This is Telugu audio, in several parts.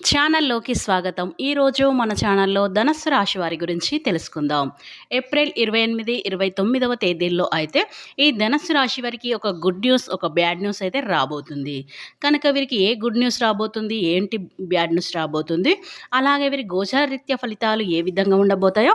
ఛానల్లోకి స్వాగతం. ఈరోజు మన ఛానల్లో ధనస్సు రాశి వారి గురించి తెలుసుకుందాం. ఏప్రిల్ ఇరవై ఎనిమిది ఇరవై తొమ్మిదవ తేదీల్లో అయితే ఈ ధనస్సు రాశి వారికి ఒక గుడ్ న్యూస్ ఒక బ్యాడ్ న్యూస్ అయితే రాబోతుంది. కనుక వీరికి ఏ గుడ్ న్యూస్ రాబోతుంది ఏంటి బ్యాడ్ న్యూస్ రాబోతుంది అలాగే వీరి గోచారరీత్యా ఫలితాలు ఏ విధంగా ఉండబోతాయో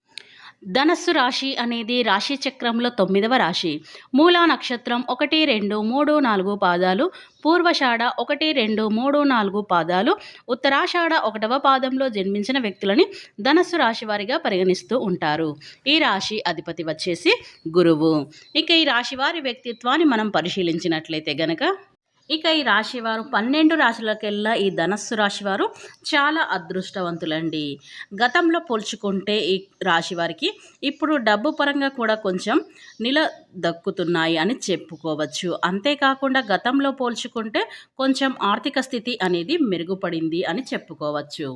ధనస్సు రాశి అనేది రాశి చక్రంలో తొమ్మిదవ రాశి. మూలా నక్షత్రం ఒకటి రెండు మూడు నాలుగు పాదాలు. పూర్వషాఢ ఒకటి రెండు మూడు నాలుగు పాదాలు. ఉత్తరాషాఢ ఒకటవ పాదంలో జన్మించిన వ్యక్తులని ధనస్సు రాశి వారిగా పరిగణిస్తూ ఉంటారు. ఈ రాశి అధిపతి వచ్చేసి గురువు. ఇక ఈ రాశి వారి వ్యక్తిత్వాన్ని మనం పరిశీలించినట్లయితే గనక ఇక ఈ రాశివారు పన్నెండు రాశులకెల్లా ఈ ధనస్సు రాశివారు చాలా అదృష్టవంతులండి. గతంలో పోల్చుకుంటే ఈ రాశి వారికి ఇప్పుడు డబ్బు పరంగా కూడా కొంచెం నిల దక్కుతున్నాయి అని చెప్పుకోవచ్చు. అంతేకాకుండా గతంలో పోల్చుకుంటే కొంచెం ఆర్థిక స్థితి అనేది మెరుగుపడింది అని చెప్పుకోవచ్చు.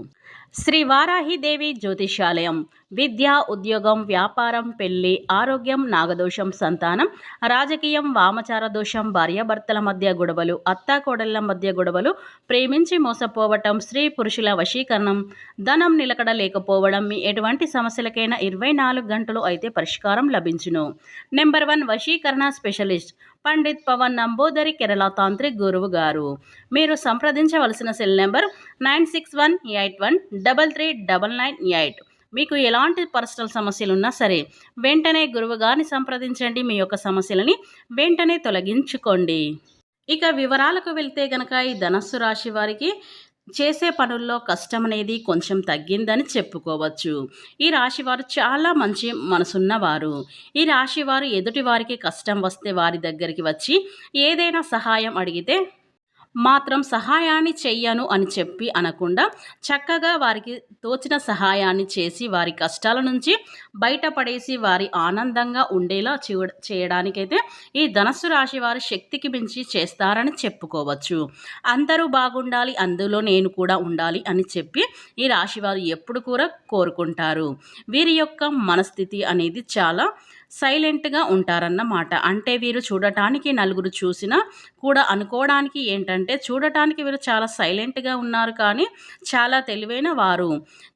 శ్రీ వారాహిదేవి జ్యోతిషాలయం. విద్య ఉద్యోగం వ్యాపారం పెళ్ళి ఆరోగ్యం నాగదోషం సంతానం రాజకీయం వామచార దోషం భార్యాభర్తల మధ్య గొడవలు అత్తాకోడళ్ళ మధ్య గొడవలు ప్రేమించి మోసపోవటం స్త్రీ పురుషుల వశీకరణం ధనం నిలకడ లేకపోవడం మీ ఎటువంటి సమస్యలకైనా ఇరవై నాలుగు గంటలు అయితే పరిష్కారం లభించును. నెంబర్ వన్ వశీకరణ స్పెషలిస్ట్ పండిత్ పవన్ నంబోదరి కేరళ తాంత్రిక్ గురువు గారు. మీరు సంప్రదించవలసిన cell number nine six one eight one double three double nine eight. మీకు ఎలాంటి పర్సనల్ సమస్యలు ఉన్నా సరే వెంటనే గురువుగారిని సంప్రదించండి. మీ యొక్క సమస్యలని వెంటనే తొలగించుకోండి. ఇక వివరాలకు వెళ్తే గనక ఈ ధనస్సు రాశి వారికి చేసే పనుల్లో కష్టం అనేది కొంచెం తగ్గిందని చెప్పుకోవచ్చు. ఈ రాశివారు చాలా మంచి మనసున్నవారు. ఈ రాశివారు ఎదుటి వారికి కష్టం వస్తే వారి దగ్గరికి వచ్చి ఏదైనా సహాయం అడిగితే మాత్రం సహాయాన్ని చెయ్యను అని చెప్పి అనకుండా చక్కగా వారికి తోచిన సహాయాన్ని చేసి వారి కష్టాల నుంచి బయటపడేసి వారి ఆనందంగా ఉండేలా చేయడానికైతే ఈ ధనస్సు రాశి వారి శక్తికి మించి చేస్తారని చెప్పుకోవచ్చు. అందరూ బాగుండాలి అందులో నేను కూడా ఉండాలి అని చెప్పి ఈ రాశి వారు ఎప్పుడు కూడా కోరుకుంటారు. వీరి యొక్క మనస్థితి అనేది చాలా సైలెంట్గా ఉంటారన్నమాట. అంటే వీరు చూడటానికి నలుగురు చూసినా కూడా అనుకోవడానికి ఏంటంటే చూడటానికి వీరు చాలా సైలెంట్గా ఉన్నారు కానీ చాలా తెలివైన వారు.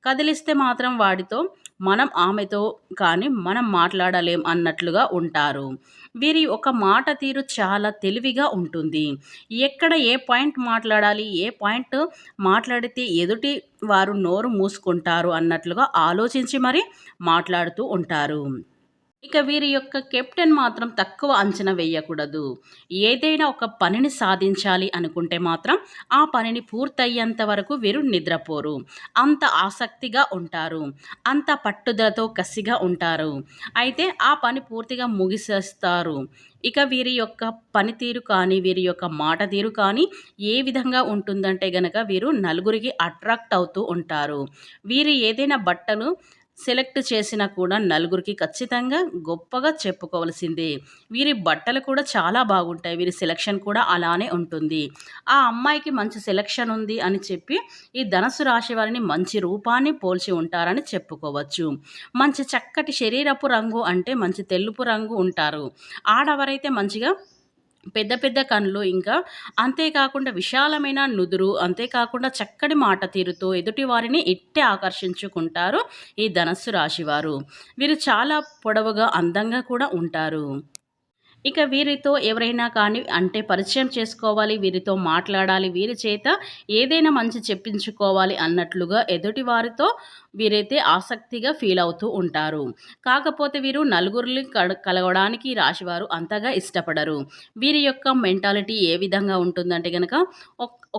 కదిలిస్తే మాత్రం వాడితో మనం ఆమెతో కానీ మనం మాట్లాడలేం అన్నట్లుగా ఉంటారు. వీరి ఒక మాట తీరు చాలా తెలివిగా ఉంటుంది. ఎక్కడ ఏ పాయింట్ మాట్లాడాలి ఏ పాయింట్ మాట్లాడితే ఎదుటి వారు నోరు మూసుకుంటారు అన్నట్లుగా ఆలోచించి మరి మాట్లాడుతూ ఉంటారు. ఇక వీరి యొక్క కెప్టెన్ మాత్రం తక్కువ అంచనా వేయకూడదు. ఏదైనా ఒక పనిని సాధించాలి అనుకుంటే మాత్రం ఆ పనిని పూర్తయ్యేంత వరకు వీరు నిద్రపోరు. అంత ఆసక్తిగా ఉంటారు. అంత పట్టుదలతో కసిగా ఉంటారు. అయితే ఆ పని పూర్తిగా ముగిసేస్తారు. ఇక వీరి యొక్క పనితీరు కానీ వీరి యొక్క మాట తీరు కానీ ఏ విధంగా ఉంటుందంటే గనక వీరు నలుగురికి అట్రాక్ట్ అవుతూ ఉంటారు. వీరు ఏదైనా బట్టలు సెలెక్ట్ చేసినా కూడా నలుగురికి ఖచ్చితంగా గొప్పగా చెప్పుకోవాల్సిందే. వీరి బట్టలు కూడా చాలా బాగుంటాయి. వీరి సెలెక్షన్ కూడా అలానే ఉంటుంది. ఆ అమ్మాయికి మంచి సెలెక్షన్ ఉంది అని చెప్పి ఈ ధనసు రాశి వారిని మంచి రూపాన్ని పోల్చి ఉంటారని చెప్పుకోవచ్చు. మంచి చక్కటి శరీరపు రంగు అంటే మంచి తెలుపు రంగు ఉంటారు. ఆడవరైతే మంచిగా పెద్ద పెద్ద కళ్ళు ఇంకా అంతేకాకుండా విశాలమైన నుదురు అంతేకాకుండా చక్కటి మాట తీరుతో ఎదుటి వారిని ఎట్టే ఆకర్షించుకుంటారు ఈ ధనస్సు రాశివారు. వీరు చాలా పొడవుగా అందంగా కూడా ఉంటారు. ఇక వీరితో ఎవరైనా కానీ అంటే పరిచయం చేసుకోవాలి వీరితో మాట్లాడాలి వీరి చేత ఏదైనా మంచి చెప్పించుకోవాలి అన్నట్లుగా ఎదుటి వారితో వీరైతే ఆసక్తిగా ఫీల్ అవుతూ ఉంటారు. కాకపోతే వీరు నలుగురిని కలగడానికి రాశివారు అంతగా ఇష్టపడరు. వీరి యొక్క మెంటాలిటీ ఏ విధంగా ఉంటుందంటే కనుక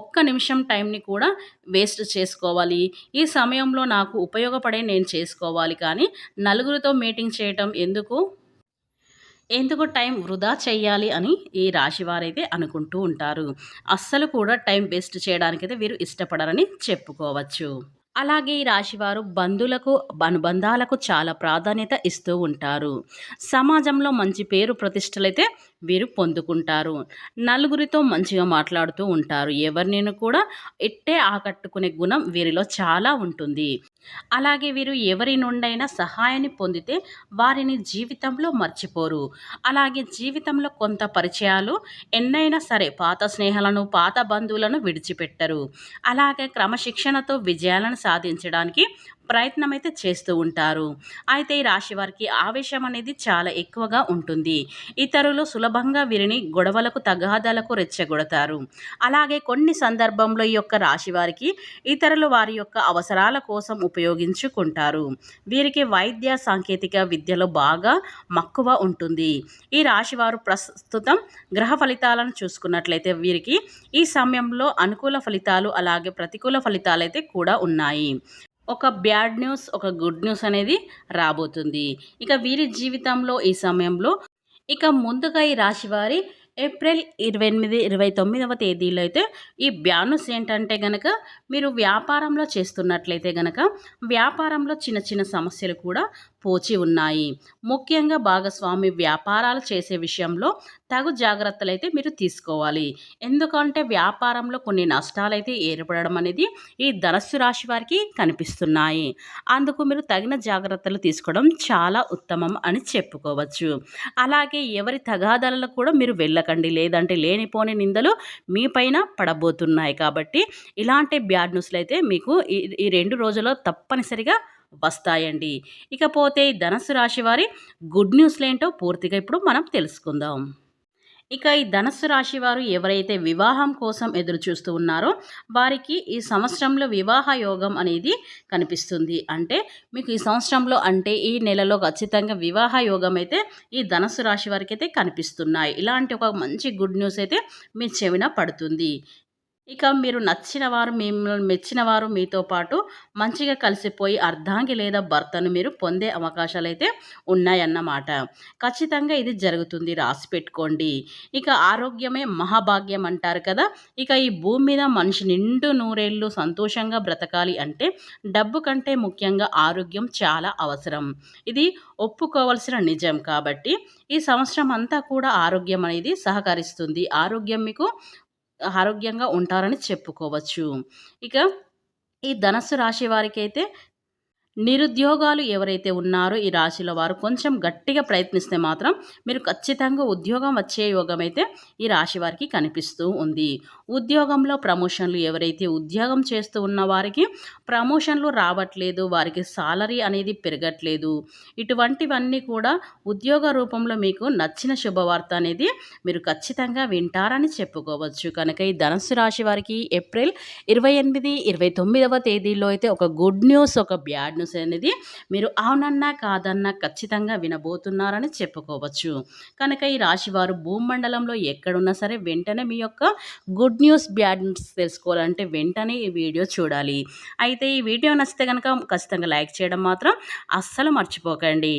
ఒక్క నిమిషం టైంని కూడా వేస్ట్ చేసుకోవాలి. ఈ సమయంలో నాకు ఉపయోగపడే నేను చేసుకోవాలి కానీ నలుగురితో మీటింగ్ చేయటం ఎందుకు ఎందుకు టైం వృధా చేయాలి అని ఈ రాశి వారైతే అనుకుంటూ ఉంటారు. అస్సలు కూడా టైం వేస్ట్ చేయడానికైతే వీరు ఇష్టపడరని చెప్పుకోవచ్చు. అలాగే ఈ రాశివారు బంధువులకు అనుబంధాలకు చాలా ప్రాధాన్యత ఇస్తూ ఉంటారు. సమాజంలో మంచి పేరు ప్రతిష్టలైతే వీరు పొందుకుంటారు. నలుగురితో మంచిగా మాట్లాడుతూ ఉంటారు. ఎవరినైనా కూడా ఇట్టే ఆకట్టుకునే గుణం వీరిలో చాలా ఉంటుంది. అలాగే వీరు ఎవరి నుండైనా సహాయాన్ని పొందితే వారిని జీవితంలో మర్చిపోరు. అలాగే జీవితంలో కొంత పరిచయాలు ఎన్నైనా సరే పాత స్నేహాలను పాత బంధువులను విడిచిపెట్టరు. అలాగే క్రమశిక్షణతో విజయాలను సాధించడానికి ప్రయత్నం అయితే చేస్తూ ఉంటారు. అయితే ఈ రాశి వారికి ఆవేశం అనేది చాలా ఎక్కువగా ఉంటుంది. ఇతరులు సులభంగా వీరిని గొడవలకు తగాదాలకు రెచ్చగొడతారు. అలాగే కొన్ని సందర్భంలో ఈ యొక్క రాశి వారికి ఇతరులు వారి యొక్క అవసరాల కోసం ఉపయోగించుకుంటారు. వీరికి వైద్య సాంకేతిక విద్యలో బాగా మక్కువ ఉంటుంది. ఈ రాశి వారు ప్రస్తుతం గ్రహ ఫలితాలను చూసుకున్నట్లయితే వీరికి ఈ సమయంలో అనుకూల ఫలితాలు అలాగే ప్రతికూల ఫలితాలు అయితే కూడా ఉన్నాయి. ఒక బ్యాడ్ న్యూస్ ఒక గుడ్ న్యూస్ అనేది రాబోతుంది. ఇక వీరి జీవితంలో ఈ సమయంలో ఇక ముందుగా ఈ రాశి వారి ఏప్రిల్ ఇరవై ఎనిమిది ఇరవై తొమ్మిదవ తేదీలో అయితే ఈ బ్యానస్ ఏంటంటే గనక మీరు వ్యాపారంలో చేస్తున్నట్లయితే గనక వ్యాపారంలో చిన్న చిన్న సమస్యలు కూడా పోచి ఉన్నాయి. ముఖ్యంగా భాగస్వామి వ్యాపారాలు చేసే విషయంలో తగు జాగ్రత్తలు అయితే మీరు తీసుకోవాలి. ఎందుకంటే వ్యాపారంలో కొన్ని నష్టాలు అయితే ఏర్పడడం అనేది ఈ ధనస్సు రాశి వారికి కనిపిస్తున్నాయి. అందుకు మీరు తగిన జాగ్రత్తలు తీసుకోవడం చాలా ఉత్తమం అని చెప్పుకోవచ్చు. అలాగే ఎవరి తగాదాలలో కూడా మీరు వెళ్ళకండి. లేదంటే లేనిపోని నిందలు మీ పైన పడబోతున్నాయి కాబట్టి ఇలాంటి బ్యాడ్ న్యూస్లు అయితే మీకు ఈ రెండు రోజుల్లో తప్పనిసరిగా వస్తాయండి. ఇకపోతే ధనస్సు రాశి వారి గుడ్ న్యూస్లు ఏంటో పూర్తిగా ఇప్పుడు మనం తెలుసుకుందాం. ఇక ఈ ధనస్సు రాశి వారు ఎవరైతే వివాహం కోసం ఎదురు చూస్తూ ఉన్నారో వారికి ఈ సంవత్సరంలో వివాహ యోగం అనేది కనిపిస్తుంది. అంటే మీకు ఈ సంవత్సరంలో అంటే ఈ నెలలో ఖచ్చితంగా వివాహ యోగం అయితే ఈ ధనస్సు రాశి వారికి అయితే కనిపిస్తున్నాయి. ఇలాంటి ఒక మంచి గుడ్ న్యూస్ అయితే మీ చెవిన పడుతుంది. ఇక మీరు నచ్చిన వారు మిమ్మల్ని మెచ్చిన వారు మీతో పాటు మంచిగా కలిసిపోయి అర్ధాంగి లేదా భర్తను మీరు పొందే అవకాశాలు అయితే ఉన్నాయన్నమాట. ఖచ్చితంగా ఇది జరుగుతుంది. రాసి పెట్టుకోండి. ఇక ఆరోగ్యమే మహాభాగ్యం అంటారు కదా. ఇక ఈ భూమి మీద మనిషి నిండు నూరేళ్ళు సంతోషంగా బ్రతకాలి అంటే డబ్బు కంటే ముఖ్యంగా ఆరోగ్యం చాలా అవసరం. ఇది ఒప్పుకోవలసిన నిజం కాబట్టి ఈ సంవత్సరం అంతా కూడా ఆరోగ్యం అనేది సహకరిస్తుంది. ఆరోగ్యం మీకు ఆరోగ్యంగా ఉంటారని చెప్పుకోవచ్చు. ఇక ఈ ధనస్సు రాశి వారికి అయితే నిరుద్యోగాలు ఎవరైతే ఉన్నారో ఈ రాశిలో వారు కొంచెం గట్టిగా ప్రయత్నిస్తే మాత్రం మీరు ఖచ్చితంగా ఉద్యోగం వచ్చే యోగం అయితే ఈ రాశి వారికి కనిపిస్తూ ఉంది. ఉద్యోగంలో ప్రమోషన్లు ఎవరైతే ఉద్యోగం చేస్తూ ఉన్న వారికి ప్రమోషన్లు రావట్లేదు వారికి సాలరీ అనేది పెరగట్లేదు. ఇటువంటివన్నీ కూడా ఉద్యోగ రూపంలో మీకు నచ్చిన శుభవార్త అనేది మీరు ఖచ్చితంగా వింటారని చెప్పుకోవచ్చు. కనుక ఈ ధనస్సు రాశి వారికి ఏప్రిల్ ఇరవై ఎనిమిది ఇరవై తొమ్మిదవ తేదీలో అయితే ఒక గుడ్ న్యూస్ ఒక బ్యాడ్ న్యూస్ అనేది మీరు అవునన్నా కాదన్నా ఖచ్చితంగా వినబోతున్నారని చెప్పుకోవచ్చు. కనుక ఈ రాశివారు భూమండలంలో ఎక్కడున్నా సరే వెంటనే మీ యొక్క good good news bad news తెలుసుకోవాలంటే వెంటనే ఈ వీడియో చూడాలి. అయితే ఈ వీడియో నచ్చితే కనుక ఖచ్చితంగా లైక్ చేయడం మాత్రం అస్సలు మర్చిపోకండి.